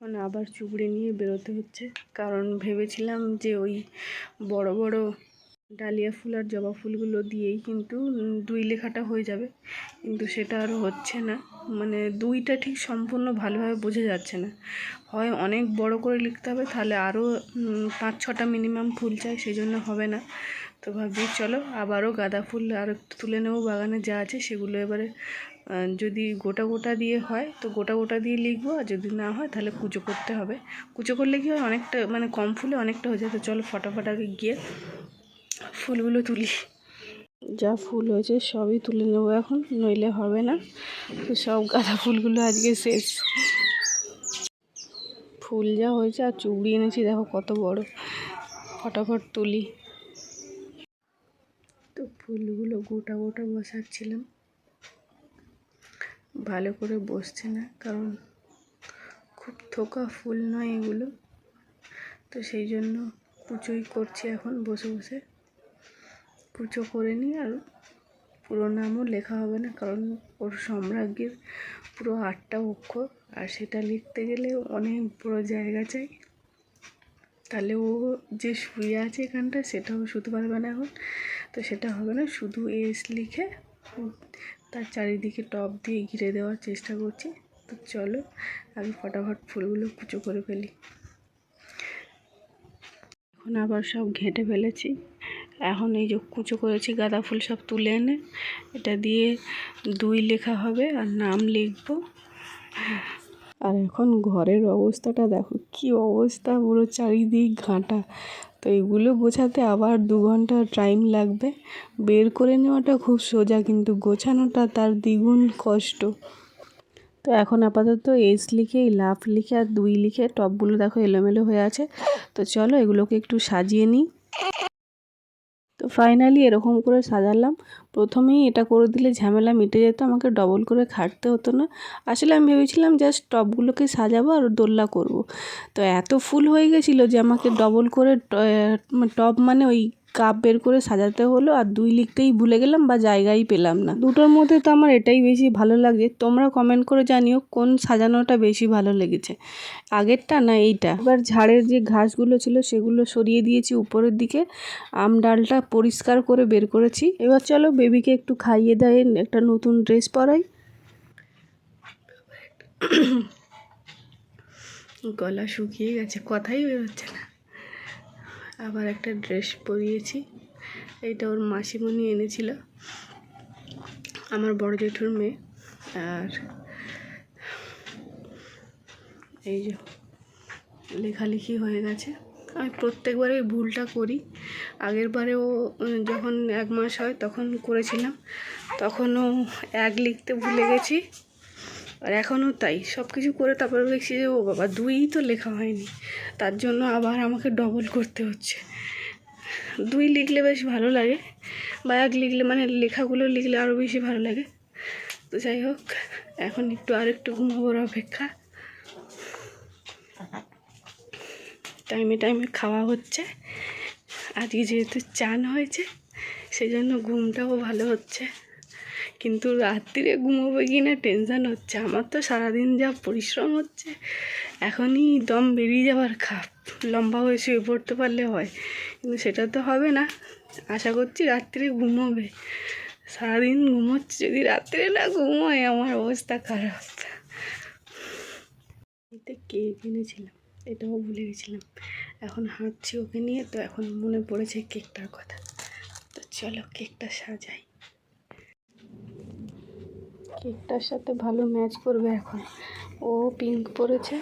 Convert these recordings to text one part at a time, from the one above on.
এখন আবার চুবড়ে নিয়ে বেরোতে হচ্ছে। কারণ ভেবেছিলাম যে ওই বড় বড় ডালিয়া ফুল আর জবা ফুলগুলো দিয়েই কিন্তু দুই লেখাটা হয়ে যাবে। কিন্তু সেটা আর হচ্ছে না। মানে দুইটা ঠিক সম্পূর্ণ ভালোভাবে বোঝা যাচ্ছে না। হয় অনেক বড় করে লিখতে হবে, তাহলে আরও পাঁচ ছটা মিনিমাম ফুল চাই সেই জন্য হবে না। তো ভাবি চলো আবারও গাঁদা ফুল আর একটু তুলে নেব, বাগানে যা আছে সেগুলো এবারে যদি গোটা গোটা দিয়ে হয়, তো গোটা গোটা দিয়ে লিখব, আর যদি না হয় তাহলে কুচো করতে হবে। কুচো করলে কি হয়, অনেকটা মানে কম ফুলে অনেকটা হয়ে যায়। তো চলো ফটাফট আগে গিয়ে ফুলগুলো তুলি। যা ফুল হয়েছে সবই তুলে নেব এখন, নইলে হবে না। তো সব গাঁদা ফুলগুলো আজকে শেষ। ফুল যা হয়েছে আর চুড়ি এনেছি, দেখো কত বড়। ফটাফট তুলি। তো ফুলগুলো গোটা গোটা বসাচ্ছিলাম। ভালো করে বসছে না, কারণ খুব থোকা ফুল নয় এগুলো। তো সেই জন্য কুচোই করছি এখন বসে বসে। কুচো করে নিই আর পুরো নামও লেখা হবে না, কারণ ওর সম্রাজ্ঞীর পুরো আটটা অক্ষর। আর সেটা লিখতে গেলে অনেক বড় জায়গা চাই। তাহলে ও যে শুয়ে আছে এখানটা, সেটাও শুতে পারবে না এখন। তো সেটা হবে না, শুধু এস লিখে তার চারিদিকে টপ দিয়ে ঘিরে দেওয়ার চেষ্টা করছি। তো চলো, আমি ফটাফট ফুলগুলো কুচো করে ফেলি। এখন আবার সব ঘেঁটে ফেলেছি। এখন এই যে কুচো করেছি, গাঁদা ফুল সব তুলে এনে, এটা দিয়ে দুই লেখা হবে আর নাম লিখব। আর এখন ঘরের অবস্থাটা দেখো, কি অবস্থা পুরো চারিদিক ঘাঁটা। তো এগুলো গোছাতে আবার দু ঘণ্টা টাইম লাগবে। বের করে নেওয়াটা খুব সোজা, কিন্তু গোছানোটা তার দ্বিগুণ কষ্ট। তো এখন আপাতত এস লিখে এই লাভ লিখে আর দুই লিখে টপগুলো দেখো এলোমেলো হয়ে আছে। তো চলো এগুলোকে একটু সাজিয়ে নিই। ফাইনালি এরকম করে সাজালাম প্রথমেই এটা করে দিলে ঝামেলা মিটে যেত, আমাকে ডবল করে খাটতে হতো না আসলে আমি ভেবেছিলাম জাস্ট টপগুলোকে সাজাবো আর দোল্লা করব। তো এত ফুল হয়ে গেছিল যে আমাকে ডবল করে টপ মানে ওই কাপ বের করে সাজাতে হলো আর দুই লিখতেই ভুলে গেলাম বা জায়গাই পেলাম না। দুটোর মধ্যে তো আমার এটাই বেশি ভালো লাগছে। তোমরা কমেন্ট করে জানিও কোন সাজানোটা বেশি ভালো লেগেছে। আগেরটা না এইটা? এবার ঝাড়ের যে ঘাসগুলো ছিল সেগুলো সরিয়ে দিয়েছি উপরের দিকে। আম ডালটা পরিষ্কার করে বের করেছি। এবার চলো বেবিকে একটু খাইয়ে দেয়, একটা নতুন ড্রেস পরাই। গলা শুকিয়ে গেছে, কথাই বেরোচ্ছে না। আবার একটা ড্রেস পরিয়েছি। এটা ওর মাসিমণি এনেছিল। আমার বড় জেঠুর মেয়ে। আর এই যে লেখালেখি হয়ে গেছে। আমি প্রত্যেকবারে এই ভুলটা করি। আগের বারেও যখন এক মাস হয় তখন করেছিলাম। তখনও এক লিখতে ভুলে গেছি। আর এখনও তাই। সব কিছু করে তারপরে দেখছি যে, ও বাবা দুই তো লেখা হয়নি। তার জন্য আবার আমাকে ডবল করতে হচ্ছে। দুই লিখলে বেশ ভালো লাগে। বা এক লিখলে মানে লেখাগুলো লিখলে আরও বেশি ভালো লাগে। তো যাই হোক, এখন একটু আর একটু ঘুমাবোর অপেক্ষা। টাইমে টাইমে খাওয়া হচ্ছে। আজকে যেহেতু চান হয়েছে সেই জন্য ঘুমটাও ভালো হচ্ছে। কিন্তু রাত্রিরে ঘুমোবে কি না টেনশান হচ্ছে। আমার তো সারাদিন যা পরিশ্রম হচ্ছে, এখনই দম বেরিয়ে যাওয়ার খাপ। লম্বা হয়ে শুয়ে পড়তে পারলে হয়, কিন্তু সেটা তো হবে না। আশা করছি রাত্রে ঘুমোবে। সারাদিন ঘুমোচ্ছে, যদি রাত্রে না ঘুমোয়, আমার অবস্থা খারাপ। এতে কেক এনেছিলাম এটাও ভুলে গেছিলাম। এখন হাঁটছি ওকে নিয়ে, তো এখন মনে পড়েছে কেকটার কথা। তো চলো কেকটা সাজাই। কেকটার সাথে ভালো ম্যাচ করবে এখন। ও পিঙ্ক পরেছে।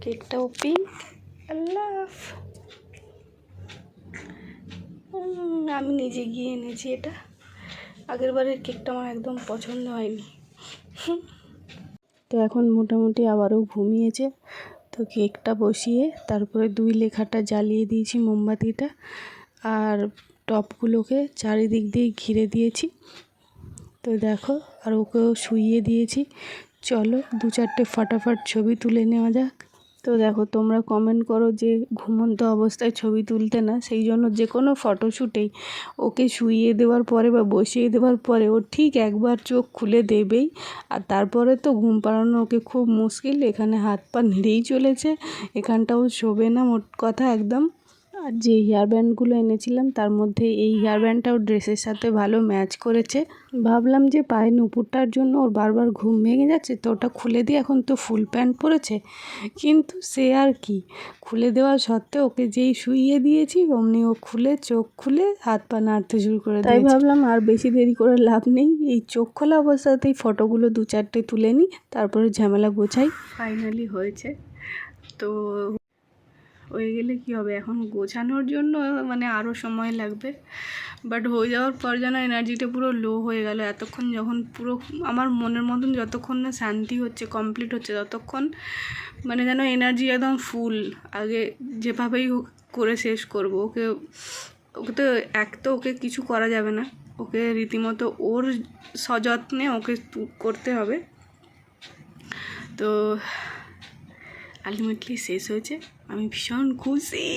কেকটাও পিঙ্ক আল্লাহ। আমি নিজে গিয়ে এনেছি এটা। আগের বারের কেকটা আমার একদম পছন্দ হয়নি। তো এখন মোটামুটি আবারও ঘুমিয়েছে। তো কেকটা বসিয়ে তারপরে দুই লেখাটা জ্বালিয়ে দিয়েছি মোমবাতিটা। আর টপগুলোকে চারিদিক দিয়ে ঘিরে দিয়েছি। তো দেখো, আর ওকেও শুইয়ে দিয়েছি। চলো, দু চারটে ফাটাফাট ছবি তুলে নেওয়া যাক। তো দেখো, তোমরা কমেন্ট করো যে ঘুমন্ত অবস্থায় ছবি তুলতে না, সেই জন্য যে কোনো ফটোশ্যুটেই ওকে শুইয়ে দেওয়ার পরে বা বসিয়ে দেওয়ার পরে ও ঠিক একবার চোখ খুলে দেবেই। আর তারপরে তো ঘুম পাড়ানো ওকে খুব মুশকিল, এখানে হাত পা নেড়েই চলেছে, এখানটাও শোবে না, মোট কথা একদম। আর যে হেয়ার ব্যান্ডগুলো এনেছিলাম তার মধ্যে এই হেয়ার ব্যান্ডটাও ড্রেসের সাথে ভালো ম্যাচ করেছে। ভাবলাম যে পায়ে নুপুরটার জন্য ওর বারবার ঘুম ভেঙে যাচ্ছে তো ওটা খুলে দিয়ে এখন তো ফুল প্যান্ট পরেছে। কিন্তু সে আর কি? খুলে দেওয়া সত্ত্বেও ওকে যেই শুইয়ে দিয়েছি অমনি ও খুলে চোখ খুলে হাত পা নাড়তে শুরু করে তাই ভাবলাম আর বেশি দেরি করে লাভ নেই এই চোখ খোলা অবস্থাতেই ফটোগুলো দু চারটে তুলে নিই তারপরে ঝামেলা গোছাই। ফাইনালি হয়েছে। তো হয়ে গেলে কি হবে? এখন গোছানোর জন্য মানে আরও সময় লাগবে। বাট হয়ে যাওয়ার পর যেন এনার্জিটা পুরো লো হয়ে গেল। এতক্ষণ যখন পুরো আমার মনের মতন যতক্ষণ না শান্তি হচ্ছে কমপ্লিট হচ্ছে, ততক্ষণ মানে যেন এনার্জি একদম ফুল আগে যেভাবেই করে শেষ করব। ওকে ওকে তো এক তো ওকে কিছু করা যাবে না। ওকে রীতিমতো ওর সযত্নে ওকে করতে হবে। তো আলটিমেটলি শেষ হয়েছে। আমি ভীষণ খুশি।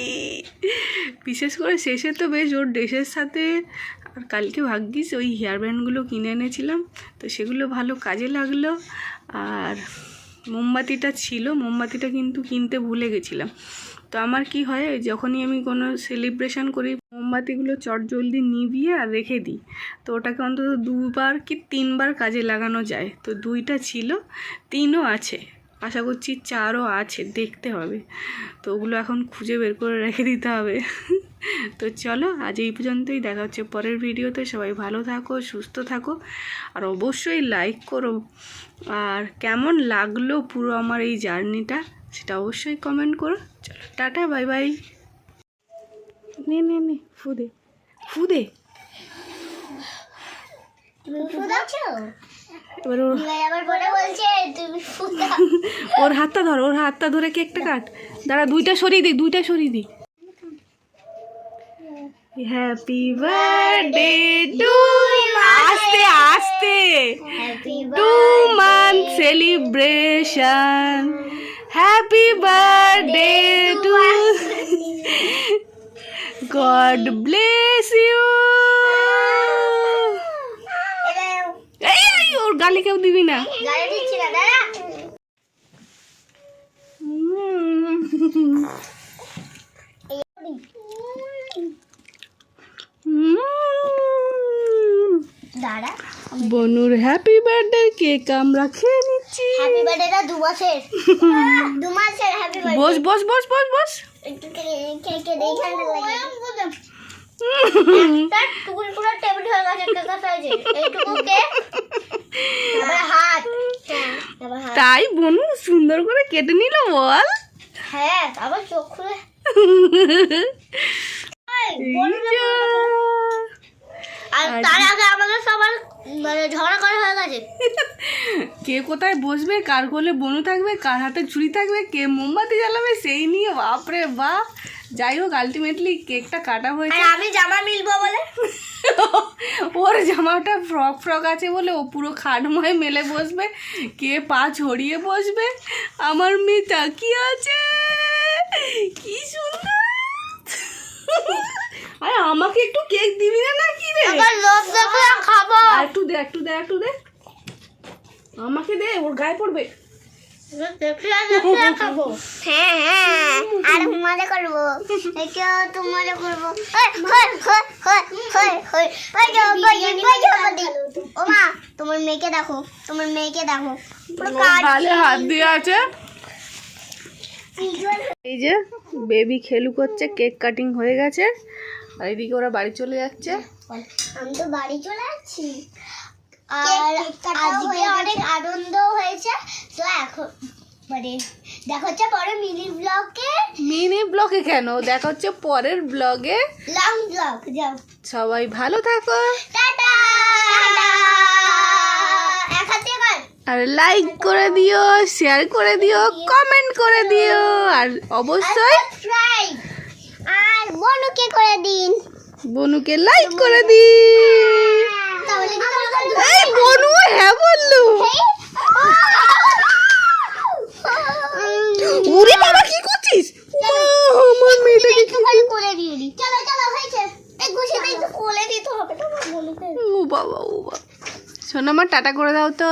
বিশেষ করে শেষে তো বেশ ওর ড্রেসের সাথে আর কালকে ভাগ্যিস ওই হেয়ার ব্যান্ডগুলো কিনে এনেছিলাম, তো সেগুলো ভালো কাজে লাগল। আর মোমবাতিটা ছিল, মোমবাতিটা কিন্তু কিনতে ভুলে গেছিলাম। তো আমার কি হয়, যখনই আমি কোনো সেলিব্রেশন করি, মোমবাতিগুলো চট জলদি নিভিয়ে আর রেখে দিই। তো ওটাকে অন্তত দুবার কি তিনবার কাজে লাগানো যায়। তো দুইটা ছিল, তিনও আছে। আশা করছি চারও আছে, দেখতে হবে। তো ওগুলো এখন খুঁজে বের করে রেখে দিতে হবে। তো চলো, আজ এই পর্যন্তই, দেখা হচ্ছে পরের ভিডিওতে। সবাই ভালো থাকো, সুস্থ থাকো, আর অবশ্যই লাইক করো। আর কেমন লাগল পুরো আমার এই জার্নিটা, সেটা অবশ্যই কমেন্ট করো। চলো, টাটা বাই বাই নে নে নে ফুদে ফুদে এবার ওর ওর হাতটা ধর ওর হাতটা ধরে কেকটা কাট। দাঁড়া দুইটা সরিয়ে দিই দুইটা সরিয়ে দিই হ্যাপি বার্থডে টু আস্তে আস্তে। Two month celebration happy birthday to God bless you এই এই, ওর গালে কেউ দিবি না? গাড়ি দিচ্ছি না বনুর হ্যাপি বার্থডে কেক আমরা খেয়ে নিচ্ছি। হ্যাপি বার্থডেটা দু মাসের দু মাসের হ্যাপি বার্থডে বস বস বস বস বস। একটু কেকে দেখে। তার টুকুর পুরো টেবিল হয়ে গেছে কেকা সাইজে এইটুকু কেক হ্যাঁ হাত। তাই বনু সুন্দর করে কেটে নিল বল। হ্যাঁ আবার চোখ খুলে। আর তার আগে আমাদের সবার মানে ঝগড়া করা হয়ে গেছে। কে কোথায় বসবে কার কোলে বনু থাকবে কার হাতে ছুরি থাকবে কে মোমবাতি জ্বালাবে সেই নিয়ে বাপরে বাপ। যাই হোক আলটিমেটলি কেকটা কাটা হয়েছে। আমি জামা মিলবো বলে? ওর জামাটা ফ্রক ফ্রক আছে বলে ও পুরো খাটময় মেলে বসবে কে পা ছড়িয়ে বসবে আমার মেয়ে তাকিয়ে আছে? কি সুন্দর! আরে আমাকে একটু কেক দিবি না নাকি রে? আবার লোক দেখে খাব। আর একটু দে একটু দে একটু দে। আমাকে দে ওর গায়ে পড়বে। হ্যাঁ আর মজা করব একটু তো মজা করব ও মা তোমার মেয়েকে দেখো তোমার মেয়েকে দেখো গালে হাত দিয়ে আছে এই যে বেবি খেলু করছে কেক কাটিং হয়ে গেছে। আর এদিকে ওরা বাড়ি চলে যাচ্ছে। আমি তো বাড়ি চলে যাচ্ছি। আর আজকে অনেক আনন্দ হয়েছে। তো এখন মানে দেখা হচ্ছে পরে মিনি ব্লগে। মিনি ব্লগে কেন? দেখা হচ্ছে পরের ব্লগে। লং ব্লগ যাও। সবাই ভালো থাকো। টাটা! আর লাইক করে দিও শেয়ার করে দিও কমেন্ট করে দিও। আর অবশ্যই আর বনুকে করে দিন। বনুকে লাইক করে দিন। এই বনু হ্যাঁ বলল। উম, বাবা কি করছিস? আমার মেয়েটাকে একটুখানি কোলে দিয়ে দিই চলো চলো হয়েছে। এই ঘুষিতে একটু কোলে দিতে হবে। তো আমার ও বাবা ও বাবা। শোনো আমার টাটা করে দাও তো।